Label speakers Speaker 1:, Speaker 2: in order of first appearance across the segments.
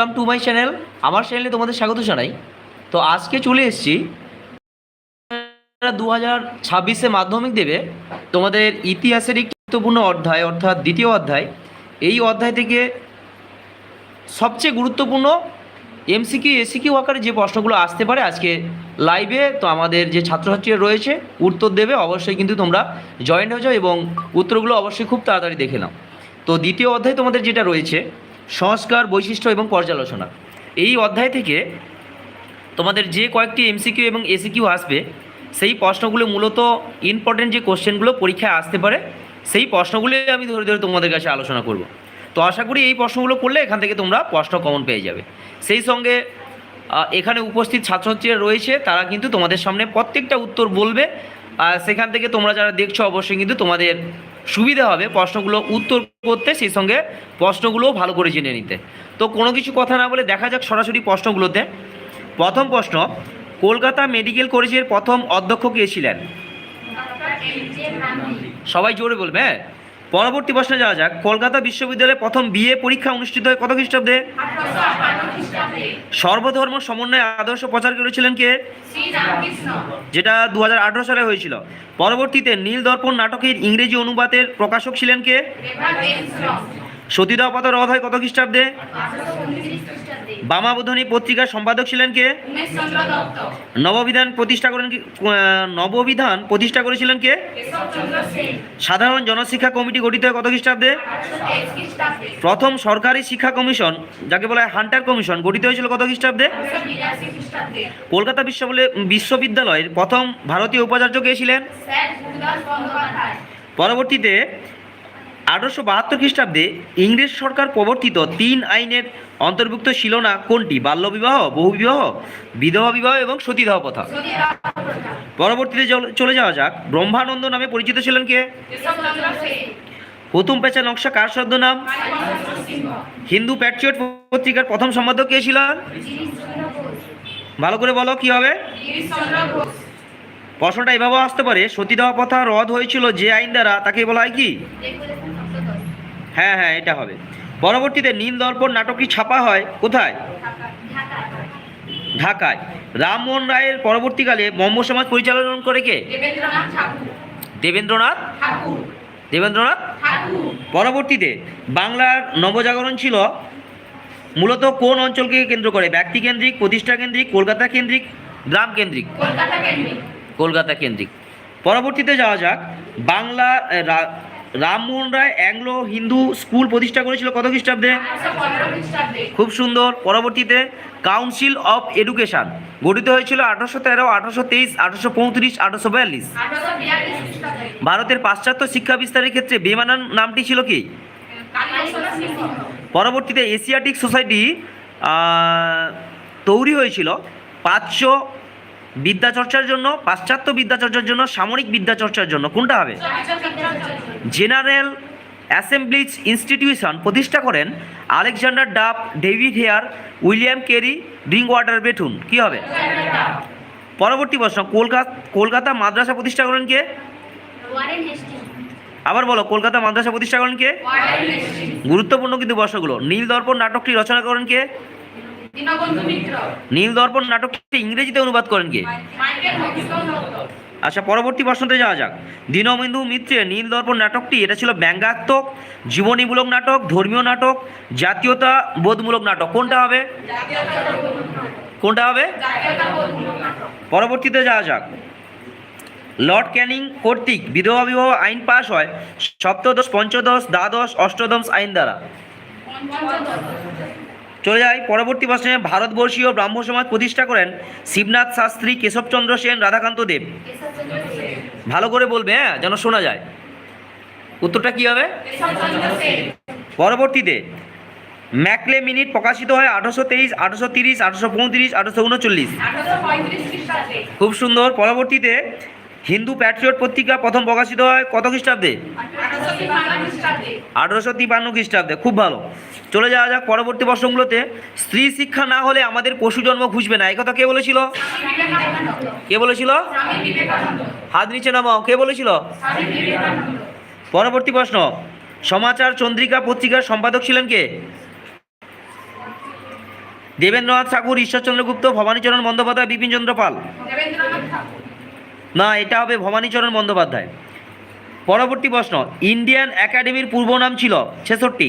Speaker 1: Welcome to my channel আমার চ্যানেলে তোমাদের স্বাগত জানাই। তো আজকে চলে এসেছি। দু হাজার ছাব্বিশে মাধ্যমিক দেবে তোমাদের ইতিহাসের একটি গুরুত্বপূর্ণ অধ্যায়, অর্থাৎ দ্বিতীয় অধ্যায়। এই অধ্যায় থেকে সবচেয়ে গুরুত্বপূর্ণ এমসিকিউ এসিকিউ আকারে যে প্রশ্নগুলো আসতে পারে আজকে লাইভে তো আমাদের যে ছাত্রছাত্রীরা রয়েছে, উত্তর দেবে। অবশ্যই কিন্তু তোমরা জয়েন হয়ে যাও এবং উত্তরগুলো অবশ্যই খুব তাড়াতাড়ি দেখে নাও। তো দ্বিতীয় অধ্যায় তোমাদের যেটা রয়েছে সংস্কার, বৈশিষ্ট্য এবং পর্যালোচনা। এই অধ্যায় থেকে তোমাদের যে কয়েকটি এমসিকিউ এবং এসিকিউ আসবে, সেই প্রশ্নগুলো মূলত ইম্পর্টেন্ট যে কোশ্চেনগুলো পরীক্ষায় আসতে পারে, সেই প্রশ্নগুলোই আমি ধরে ধরে তোমাদের কাছে আলোচনা করব। তো আশা করি এই প্রশ্নগুলো করলে এখান থেকে তোমরা প্রশ্ন কমন পেয়ে যাবে। সেই সঙ্গে এখানে উপস্থিত ছাত্রছাত্রীরা রয়েছে, তারা কিন্তু তোমাদের সামনে প্রত্যেকটা উত্তর বলবে। আর সেখান থেকে তোমরা যারা দেখছ, অবশ্যই কিন্তু তোমাদের সুবিধা হবে প্রশ্নগুলো উত্তর করতে সেই সঙ্গে প্রশ্নগুলোও ভালো করে জেনে নিতে। তো কোনো কিছু কথা না বলে দেখা যাক সরাসরি প্রশ্নগুলোতে। প্রথম প্রশ্ন কলকাতা মেডিকেল কলেজের প্রথম অধ্যক্ষ কে ছিলেন? সবাই জোরে বলবে হ্যাঁ? পরবর্তী প্রশ্নে যাওয়া যাক। কলকাতা বিশ্ববিদ্যালয়ে প্রথম বিএ পরীক্ষা অনুষ্ঠিত হয় কত খ্রিস্টাব্দে? সর্বধর্ম সমন্বয় আদর্শ প্রচার করেছিলেন কে? যেটা দু হাজার আঠারো সালে হয়েছিল। পরবর্তীতে নীল দর্পণ নাটকের ইংরেজি অনুবাদের প্রকাশক ছিলেন কে? সতীদাহ পথ রথ হয় কত খ্রিস্টাব্দে? বামাবোধনী পত্রিকার সম্পাদক ছিলেন কে? নববিধান প্রতিষ্ঠা করেন নববিধান প্রতিষ্ঠা করেছিলেন কে? সাধারণ জনশিক্ষা কমিটি গঠিত হয় কত খ্রিস্টাব্দে? প্রথম সরকারি শিক্ষা কমিশন যাকে বলা হয় হান্টার কমিশন গঠিত হয়েছিল কত খ্রিস্টাব্দে? কলকাতা বিশ্ববিদ্যালয় বিশ্ববিদ্যালয়ের প্রথম ভারতীয় উপাচার্য কে ছিলেন? পরবর্তীতে আঠারোশো বাহাত্তর খ্রিস্টাব্দে ইংরেজ সরকার প্রবর্তিত তিন আইনের অন্তর্ভুক্ত ছিল না কোনটি? বাল্যবিবাহ, বহুবিবাহ বিধবা বিবাহ এবং সতীদাহ প্রথা। পরবর্তীতে চল- যাওয়া যাক। ব্রহ্মানন্দ নামে পরিচিত ছিলেন কে? প্রথম পেঁচা নকশা কার শব্দ নাম? হিন্দু প্যাট্রিয়ট পত্রিকার প্রথম সম্পাদক কে ছিলেন? ভালো করে বলো, কি হবে? প্রশ্নটা এভাবে আসতে পারে, সতীদাহ প্রথা রদ হয়েছিল যে আইন দ্বারা তাকে বলা হয় কি? হ্যাঁ হ্যাঁ এটা হবে। পরবর্তীতে নীল দর্পণ নাটকটি ছাপা হয় কোথায়? ঢাকায়। রামমোহন রায়ের পরবর্তীকালে ব্রহ্ম সমাজ পরিচালনা করে কে? দেবেন্দ্রনাথ দেবেন্দ্রনাথ? পরবর্তীতে বাংলার নবজাগরণ ছিল মূলত কোন অঞ্চলকে কেন্দ্র করে? ব্যক্তি কেন্দ্রিক প্রতিষ্ঠা কেন্দ্রিক কলকাতা কেন্দ্রিক গ্রাম কেন্দ্রিক? কলকাতা কেন্দ্রিক। পরবর্তীতে যাওয়া যাক বাংলা রামমোহন রায় অ্যাংলো হিন্দু স্কুল প্রতিষ্ঠা করেছিল কত খ্রিস্টাব্দে? খুব সুন্দর। পরবর্তীতে কাউন্সিল অফ এডুকেশন গঠিত হয়েছিল আঠারোশো তেরো, আঠারোশো তেইশ, আঠারোশো পঁয়ত্রিশ, আঠারোশো বিয়াল্লিশ। ভারতের পাশ্চাত্য শিক্ষা বিস্তারের ক্ষেত্রে বেমানান নামটি ছিল কি? পরবর্তীতে এশিয়াটিক সোসাইটি তৈরি হয়েছিল প্রাচ্য বিদ্যাচর্চার জন্য পাশ্চাত্য বিদ্যাচর্চার জন্য সামরিক বিদ্যাচর্চার জন্য কোনটা হবে? জেনারেল অ্যাসেম্বলিজ ইনস্টিটিউশন প্রতিষ্ঠা করেন Alexander Duff David Hare William Carey Drinkwater Bethune কি হবে? পরবর্তী প্রশ্ন কলকাতা কলকাতা মাদ্রাসা প্রতিষ্ঠা করেন কে? আবার বলো কলকাতা মাদ্রাসা প্রতিষ্ঠা করেন কে? গুরুত্বপূর্ণ কিন্তু বর্ষগুলো নীল দর্পণ নাটকটি রচনা করেন কে? নীল দর্পণ নাটকটি ইংরেজিতে অনুবাদ করেন কে? আচ্ছা পরবর্তী প্রশ্নতে যাওয়া যাক। দীনবন্ধু মিত্রের নীল দর্পণ নাটকটি এটা ছিল ব্যঙ্গাত্মক জীবনীমূলক নাটক ধর্মীয় নাটক জাতীয়তা বোধমূলক নাটক। কোনটা হবে? কোনটা হবে? পরবর্তীতে যাওয়া যাক। লর্ড ক্যানিং কর্তৃক বিধবা বিবাহ আইন পাশ হয় সপ্তদশ পঞ্চদশ দ্বাদশ অষ্টদশ আইন দ্বারা। চলে যাই পরবর্তী প্রশ্নে ভারতবর্ষীয় ব্রাহ্ম সমাজ প্রতিষ্ঠা করেন শিবনাথ শাস্ত্রী কেশবচন্দ্র সেন রাধাকান্ত দেব। ভালো করে বলবে হ্যাঁ যেন শোনা যায়। উত্তরটা কি হবে? পরবর্তীতে ম্যাকলে মিনিট প্রকাশিত হয় আঠারোশো তেইশ আঠারোশো তিরিশ আঠারোশো পঁয়ত্রিশ আঠারোশো উনচল্লিশ। খুব সুন্দর। পরবর্তীতে হিন্দু প্যাট্রিয়ট পত্রিকা প্রথম প্রকাশিত হয় কত খ্রিস্টাব্দে? আঠারোশো তিপান্ন খ্রিস্টাব্দে। খুব ভালো। চলে যাওয়া যাক পরবর্তী প্রশ্নগুলোতে স্ত্রী শিক্ষা না হলে আমাদের পশু জন্ম ঘুষবে না। এই কথা কে বলেছিল? কে বলেছিল? হাত নিচে নামাও। কে বলেছিল? পরবর্তী প্রশ্ন। সমাচার চন্দ্রিকা পত্রিকার সম্পাদক ছিলেন কে? দেবেন্দ্রনাথ ঠাকুর, ঈশ্বরচন্দ্র গুপ্ত, ভবানীচরণ বন্দ্যোপাধ্যায়, বিপিনচন্দ্র পাল। না এটা হবে ভবানীচরণ বন্দ্যোপাধ্যায়। পরবর্তী প্রশ্ন ইন্ডিয়ান একাডেমির পূর্ব নাম ছিল ছেষট্টি।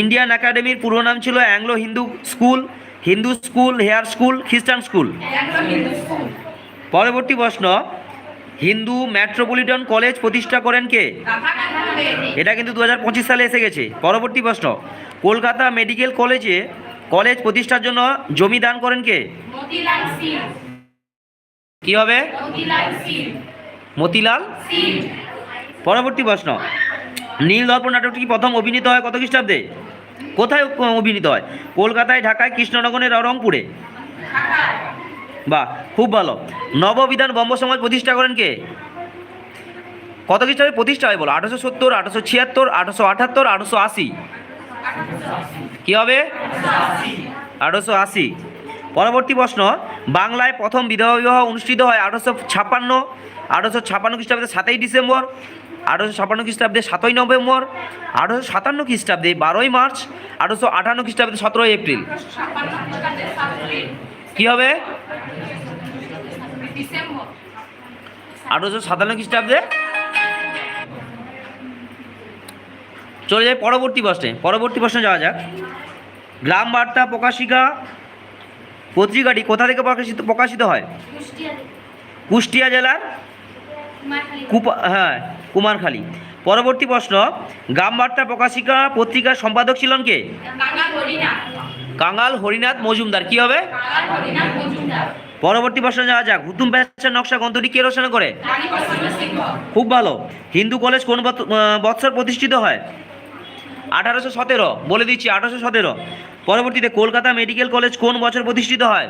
Speaker 1: ইন্ডিয়ান একাডেমির পূর্ব নাম ছিল Anglo Hindu school Hindu school Hare school খ্রিস্টান স্কুল। পরবর্তী প্রশ্ন হিন্দু মেট্রোপলিটন কলেজ প্রতিষ্ঠা করেন কে? এটা কিন্তু দু হাজার পঁচিশ সালে এসে গেছে। পরবর্তী প্রশ্ন কলকাতা মেডিকেল কলেজে কলেজ প্রতিষ্ঠার জন্য জমি দান করেন কে? কি হবে
Speaker 2: মতিলাল?
Speaker 1: পরবর্তী প্রশ্ন। নীল দর্পণ নাটকটি প্রথম অভিনীত হয় কত খ্রিস্টাব্দে? কোথায় অভিনীত হয়? কলকাতায় ঢাকায় কৃষ্ণনগরে না রংপুরে? বাহ খুব ভালো। নববিধান বম্ব সমাজ প্রতিষ্ঠা করেন কে? কত খ্রিস্টাব্দে প্রতিষ্ঠা হয় বলো? আঠারোশো সত্তর আঠারোশো ছিয়াত্তর আঠারোশো আঠাত্তর আঠারোশো আশি। কি হবে? আঠারোশো আশি। পরবর্তী প্রশ্ন। বাংলায় প্রথম বিধবা বিবাহ অনুষ্ঠিত হয় আঠারোশো ছাপ্পান্ন আঠারোশো ছাপ্পান্ন খ্রিস্টাব্দে সাতই ডিসেম্বর, আঠারোশো ছাপ্পান্ন খ্রিস্টাব্দে সাতই নভেম্বর, আঠারোশো সাতান্ন খ্রিস্টাব্দে বারোই মার্চ, আঠারোশো আঠান্ন খ্রিস্টাব্দে সতেরোই এপ্রিল। কি হবে? আঠারোশো সাতান্ন খ্রিস্টাব্দে? চলে যায় পরবর্তী প্রশ্নে। পরবর্তী প্রশ্নে যাওয়া যাক। গ্রাম বার্তা প্রকাশিকা পত্রিকাটি কোথা থেকে প্রকাশিত প্রকাশিত হয়?
Speaker 2: কুষ্টিয়া
Speaker 1: জেলার কুপা হ্যাঁ কুমারখালী। পরবর্তী প্রশ্ন গ্রাম বার্তা প্রকাশিকা পত্রিকার সম্পাদক ছিলেন কে?
Speaker 2: কাঙ্গাল হরিনাথ।
Speaker 1: কাঙাল হরিনাথ মজুমদার। কি হবে? পরবর্তী প্রশ্ন যাওয়া যাক। হুতুম প্যাঁচার নকশা গ্রন্থটি কে রচনা করে? খুব ভালো। হিন্দু কলেজ কোন বৎসর প্রতিষ্ঠিত হয়? আঠারোশো সতেরো। বলে দিচ্ছি আঠারোশো সতেরো। পরবর্তীতে কলকাতা মেডিকেল কলেজ কোন বছর প্রতিষ্ঠিত হয়?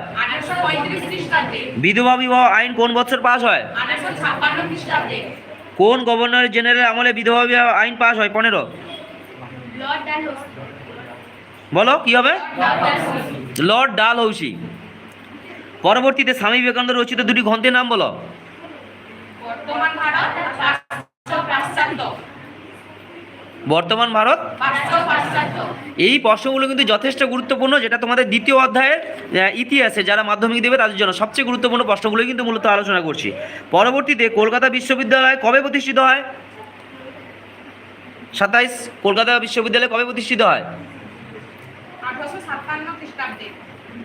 Speaker 1: বিধবা বিবাহ আইন কোন বছর পাস হয়? কোন গভর্নর জেনারেল আমলে বিধবা বিবাহ আইন পাস হয়? পনেরো। বলো কি হবে?
Speaker 2: লর্ড
Speaker 1: লর্ড ডাল হৌসি পরবর্তীতে স্বামী বিবেকানন্দ রচিত দুটি গ্রন্থের নাম বলো
Speaker 2: বর্তমান ভারত পাশ্চাত্য পাশ্চাত্য
Speaker 1: বর্তমান ভারত? এই প্রশ্নগুলো কিন্তু যথেষ্ট গুরুত্বপূর্ণ, যেটা তোমাদের দ্বিতীয় অধ্যায়ের ইতিহাসে যারা মাধ্যমিক দেবে তাদের জন্য সবচেয়ে গুরুত্বপূর্ণ প্রশ্নগুলো কিন্তু মূলত আলোচনা করছি। পরবর্তীতে কলকাতা বিশ্ববিদ্যালয় কবে প্রতিষ্ঠিত হয়? সাতাইশ, কলকাতা বিশ্ববিদ্যালয় কবে প্রতিষ্ঠিত হয়?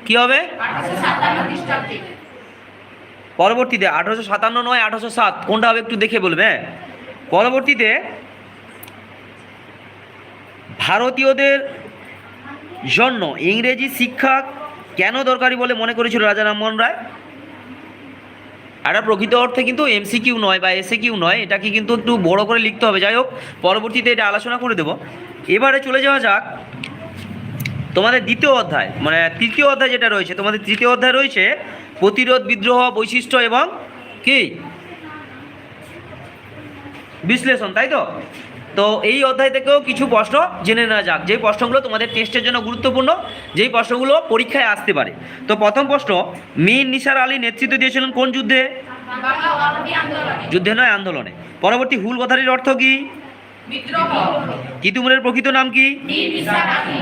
Speaker 1: কি হবে? পরবর্তীতে আঠারোশো সাতান্ন নয়, আঠারোশো সাত, কোনটা হবে একটু দেখে বলবে হ্যাঁ? পরবর্তীতে ভারতীয়দের জন্য ইংরেজি শিক্ষা কেন দরকারি বলে মনে করেছিল রাজা রামমোহন রায়? এটা প্রকৃত অর্থে কিন্তু এমসিকিউ নয় বা এসে কিউ নয়, এটাকে কিন্তু একটু বড় করে লিখতে হবে। যাই হোক, পরবর্তীতে এটা আলোচনা করে দেব। এবারে চলে যাওয়া যাক তোমাদের দ্বিতীয় অধ্যায় মানে তৃতীয় অধ্যায় যেটা রয়েছে, তোমাদের তৃতীয় অধ্যায় রয়েছে প্রতিরোধ, বিদ্রোহ, বৈশিষ্ট্য এবং কি? বিশ্লেষণ, তাই তো? তো এই অধ্যায় থেকেও কিছু প্রশ্ন জেনে নেওয়া যাক। যেই প্রশ্নগুলো তোমাদের টেস্টের জন্য গুরুত্বপূর্ণ যেই প্রশ্নগুলো পরীক্ষায় আসতে পারে। তো প্রথম প্রশ্ন মীর নিসার আলী নেতৃত্ব দিয়েছিলেন কোন যুদ্ধে? যুদ্ধে নয় আন্দোলনে। পরবর্তী হুল কথাটির অর্থ কি? তিতুমুরের প্রকৃত নাম কি?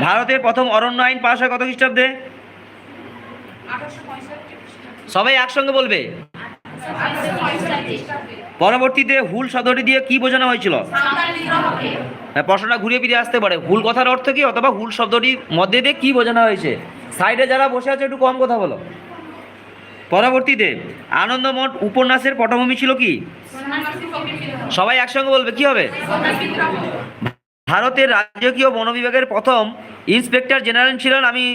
Speaker 1: ভারতের প্রথম অরণ্য আইন পাশ হয় কত খ্রিস্টাব্দে? সবাই একসঙ্গে বলবে। পরবর্তীতে হুল শব্দটি দিয়ে কি বোঝানো হয়েছিল? হ্যাঁ, প্রশ্নটা ঘুরিয়ে ফিরে আসতে পারে। হুল কথার অর্থ কি অথবা হুল শব্দটির মধ্যে দিয়ে কি বোঝানো হয়েছে? সাইডে যারা বসে আছে একটু কম কথা বলো। পরবর্তীতে আনন্দমঠ উপন্যাসের পটভূমি ছিল কি? সবাই একসঙ্গে বলবে কি হবে? ভারতের রাজকীয় বন বিভাগের প্রথম ইন্সপেক্টর জেনারেল ছিলেন আমি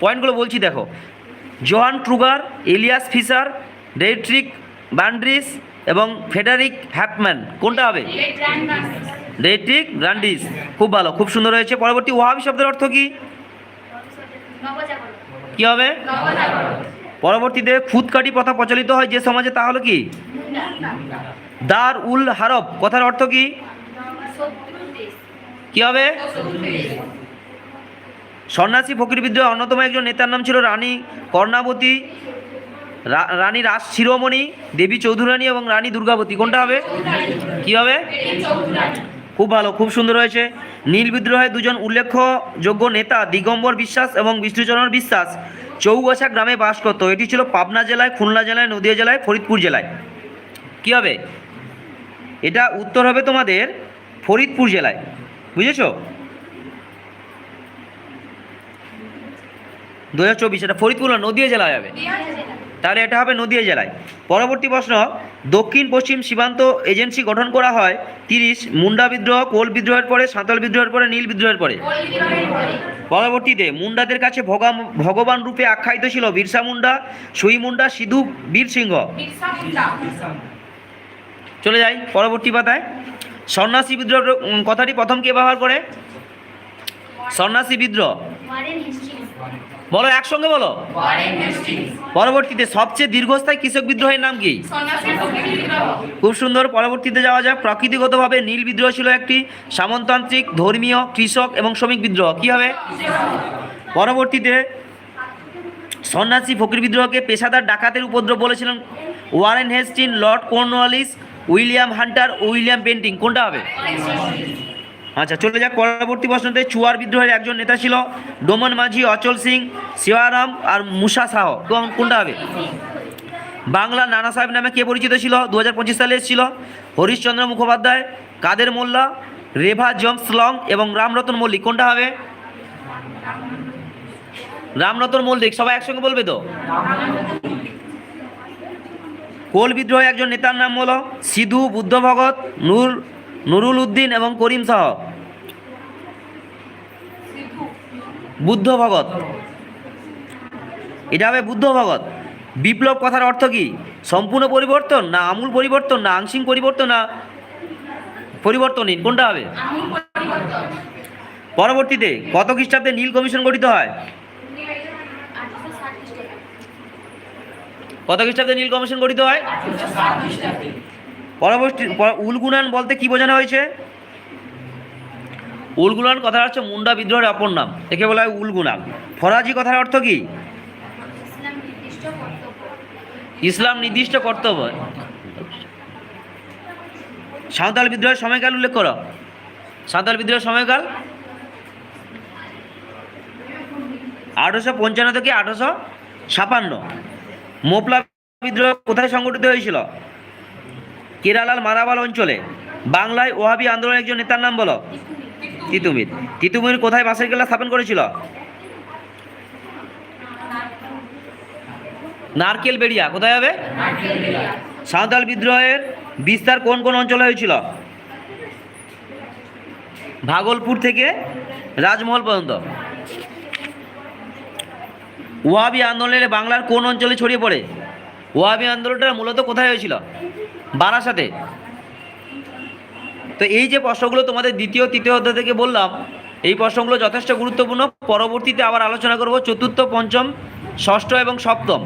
Speaker 1: পয়েন্টগুলো বলছি দেখো। Johann Truger Elias Fischer Dietrich Bandris এবং ফেডারিক হ্যাপম্যান, কোনটা হবে? ডেট্রিক ব্রান্ডিস খুব ভালো, খুব সুন্দর হয়েছে। পরবর্তী ওয়াহাবি শব্দের অর্থ কি? কি হবে? পরবর্তীতে খুদকাটি প্রথা প্রচলিত হয় যে সমাজে, তা হলো কি? দার উল হারব, কথার অর্থ কি? কি হবে? সন্ন্যাসী ফকির বিদ্রোহের অন্যতম একজন নেতার নাম ছিল রানী কর্ণাবতী। রানী রাস শিরোমণি, দেবী চৌধুরানী এবং রানী দুর্গাবতী, কোনটা হবে? কি হবে? খুব ভালো, খুব সুন্দর হয়েছে। নীল বিদ্রোহে দুজন উল্লেখযোগ্য নেতা, দিগম্বর বিশ্বাস এবং বিষ্ণুচরণ বিশ্বাস, চৌগাছা গ্রামে বাস করত। এটি ছিল পাবনা জেলায়, খুলনা জেলায়, নদিয়া জেলায়, ফরিদপুর জেলায়। কী হবে? এটা উত্তর হবে তোমাদের ফরিদপুর জেলায়। বুঝেছ? দু হাজার চব্বিশ, এটা ফরিদপুর নদিয়া জেলায় হবে? তাহলে এটা হবে নদিয়া জেলায়। পরবর্তী প্রশ্ন, দক্ষিণ পশ্চিম সীমান্ত এজেন্সি গঠন করা হয় তিরিশ, মুন্ডা বিদ্রোহ, কোল বিদ্রোহের পরে, সাঁতাল বিদ্রোহের পরে, নীল বিদ্রোহের পরে? পরবর্তীতে, মুন্ডাদের কাছে ভগা ভগবান রূপে আখ্যায়িত ছিল বিরসা মুন্ডা, সুই মুন্ডা, সিধু, বীর সিংহ। চলে যাই পরবর্তী পাতায়। সন্ন্যাসী বিদ্রোহ, কথাটি প্রথম কে ব্যবহার করে? সন্ন্যাসী বিদ্রোহ। বলো একসঙ্গে বলো। পরবর্তীতে সবচেয়ে দীর্ঘস্থায়ী কৃষক বিদ্রোহের নাম কি? খুব সুন্দর পরবর্তীতে যাওয়া যাক। প্রকৃতিগতভাবে নীল বিদ্রোহ ছিল একটি সামন্ততান্ত্রিক ধর্মীয় কৃষক এবং শ্রমিক বিদ্রোহ। কী হবে? পরবর্তীতে সন্ন্যাসী ফকির বিদ্রোহকে পেশাদার ডাকাতের উপদ্রব বলেছিলেন Warren Hastings Lord Cornwallis William Hunter William Bentinck. কোনটা হবে? আচ্ছা চলে যাক পরবর্তী প্রশ্নতে। চুয়ার বিদ্রোহের একজন নেতা ছিল ডোমন মাঝি অচল সিং শিবারাম আর মুসা শাহ। কোন- কোনটা হবে? বাংলা নানা সাহেব নামে কে পরিচিত ছিল? দু হাজার পঁচিশ সালে এসেছিল Harishchandra Mukhopadhyay, Kader Molla, Rev James Long এবং রামরতন মল্লিক। কোনটা হবে? রামরতন মল্লিক। সবাই একসঙ্গে বলবে তো? কোল বিদ্রোহে একজন নেতার নাম হলো সিধু বুদ্ধ ভগত নূর নুরুল উদ্দিন এবং করিম শাহ। বুদ্ধ ভগত এটা হবে বুদ্ধ ভগত বিপ্লব কথার অর্থ কি? সম্পূর্ণ পরিবর্তন না আমূল পরিবর্তন না আংশিক পরিবর্তন না পরিবর্তনহীন কোনটা হবে? পরবর্তীতে কত খ্রিস্টাব্দে নীল কমিশন গঠিত হয়? কত খ্রিস্টাব্দে নীল কমিশন গঠিত হয়? পরবর্তী পর- উলগুনান বলতে কি বোঝানো হয়েছে? উলগুনান কথার হচ্ছে মুন্ডা বিদ্রোহের অপর নাম। একে বলা হয় উলগুনান ফরাজি কথার অর্থ কি?
Speaker 2: ইসলাম নির্দিষ্ট কর্তব্য।
Speaker 1: ইসলাম নির্দিষ্ট কর্তব্য। সাঁওতাল বিদ্রোহের সময়কাল উল্লেখ করো। সাঁওতাল বিদ্রোহের সময়কাল? আঠারোশো পঞ্চান্ন থেকে আঠারোশো ছাপান্ন। মোপলা বিদ্রোহ কোথায় সংগঠিত হয়েছিল? কেরালার মারাবাল অঞ্চলে। বাংলায় ওহাবি আন্দোলনের একজন নেতার নাম বলো। তিতুমির। তিতুমির কোথায় বাসের কেল্লা স্থাপন করেছিল? নারকেল বেড়িয়া, কোথায় হবে? সাঁওতাল বিদ্রোহের বিস্তার কোন কোন অঞ্চলে হয়েছিল? ভাগলপুর থেকে রাজমহল পর্যন্ত। ওয়াবি আন্দোলনে বাংলার কোন অঞ্চলে ছড়িয়ে পড়ে? ওয়াবি আন্দোলনটা মূলত কোথায় হয়েছিল? বারাসাতে। তো এই যে প্রশ্নগুলো তোমাদের দ্বিতীয়, তৃতীয় অধ্যায় থেকে বললাম, এই প্রশ্নগুলো যথেষ্ট গুরুত্বপূর্ণ। পরবর্তীতে আবার আলোচনা করব চতুর্থ, পঞ্চম, ষষ্ঠ এবং সপ্তম।